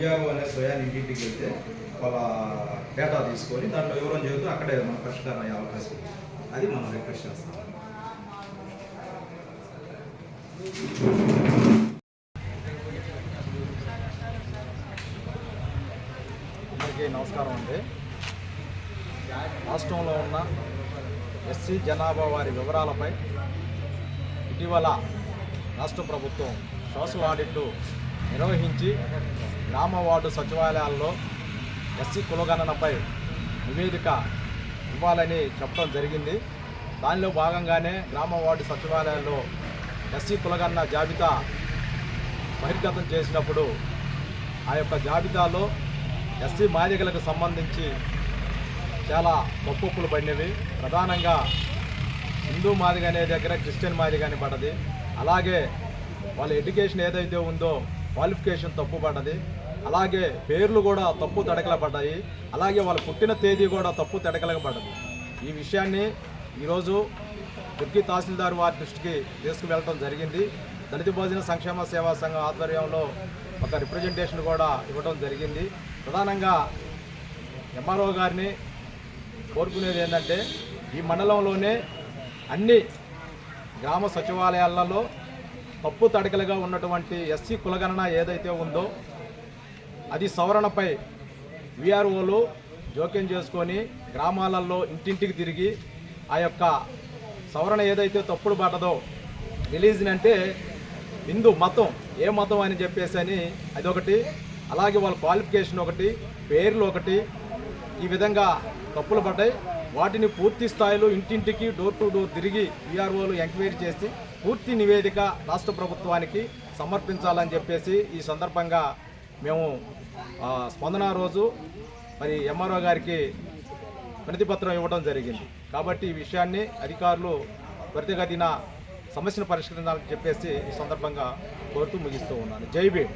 VRO అనే స్వయాన్ని ఇంటింటికి వెళ్తే వాళ్ళ డేటా తీసుకొని దాంట్లో వివరం చెబుతూ అక్కడే మన పరిష్కారం అయ్యే అవకాశం అది మనం రిక్వెస్ట్ చేస్తాం. అందరికీ నమస్కారం అండి. రాష్ట్రంలో ఉన్న ఎస్సీ జనాభా వారి వివరాలపై ఇటీవల రాష్ట్ర ప్రభుత్వం సోషల్ ఆడిట్ నిర్వహించి గ్రామ వార్డు సచివాలయాల్లో ఎస్సీ కులగణనపై నివేదిక ఇవ్వాలని చెప్పడం జరిగింది. దానిలో భాగంగానే గ్రామ వార్డు సచివాలయాల్లో ఎస్సీ కులగణన జాబితా బహిర్గతం చేసినప్పుడు ఆ యొక్క జాబితాలో ఎస్సీ మాదిగలకు సంబంధించి చాలా తప్పులు పడినవి. ప్రధానంగా హిందూ మాదిగ అనే దగ్గర క్రిస్టియన్ మాదిగ అని పడ్డది. అలాగే వాళ్ళ ఎడ్యుకేషన్ ఏదైతే ఉందో క్వాలిఫికేషన్ తప్పు పడ్డది. అలాగే పేర్లు కూడా తప్పు తడకల పడ్డాయి. అలాగే వాళ్ళ పుట్టిన తేదీ కూడా తప్పు తడకలకు పడ్డది. ఈ విషయాన్ని ఈరోజు దుర్గి తహసీల్దార్ వారి దృష్టికి తీసుకువెళ్ళడం జరిగింది. దళిత భోజన సంక్షేమ సేవా సంఘం ఆధ్వర్యంలో ఒక రిప్రజెంటేషన్ కూడా ఇవ్వడం జరిగింది. ప్రధానంగా ఎంఆర్ఓ గారిని కోరుకునేది ఏంటంటే ఈ మండలంలోనే అన్ని గ్రామ సచివాలయాలలో తప్పు తడకలుగా ఉన్నటువంటి ఎస్సీ కులగణన ఏదైతే ఉందో అది సవరణపై విఆర్ఓలు జోక్యం చేసుకొని గ్రామాలలో ఇంటింటికి తిరిగి ఆ యొక్క సవరణ ఏదైతే తప్పుడు పడ్డదో రిలీజ్ని అంటే హిందూ మతం ఏ మతం అని చెప్పేసి అని అదొకటి అలాగే వాళ్ళ క్వాలిఫికేషన్ ఒకటి పేర్లు ఒకటి ఈ విధంగా తప్పులు పడ్డాయి. వాటిని పూర్తి స్థాయిలో ఇంటింటికి డోర్ టు డోర్ తిరిగి విఆర్ఓలు ఎంక్వైరీ చేసి పూర్తి నివేదిక రాష్ట్ర ప్రభుత్వానికి సమర్పించాలని చెప్పేసి ఈ సందర్భంగా మేము స్పందన రోజు మరి ఎంఆర్ఓ గారికి ప్రతిపత్రం ఇవ్వడం జరిగింది. కాబట్టి ఈ విషయాన్ని అధికారులు త్వరితగతిన సమస్యను పరిష్కరించాలని చెప్పేసి ఈ సందర్భంగా కోరుతూ ముగిస్తూ ఉన్నాను. జై భీమ్.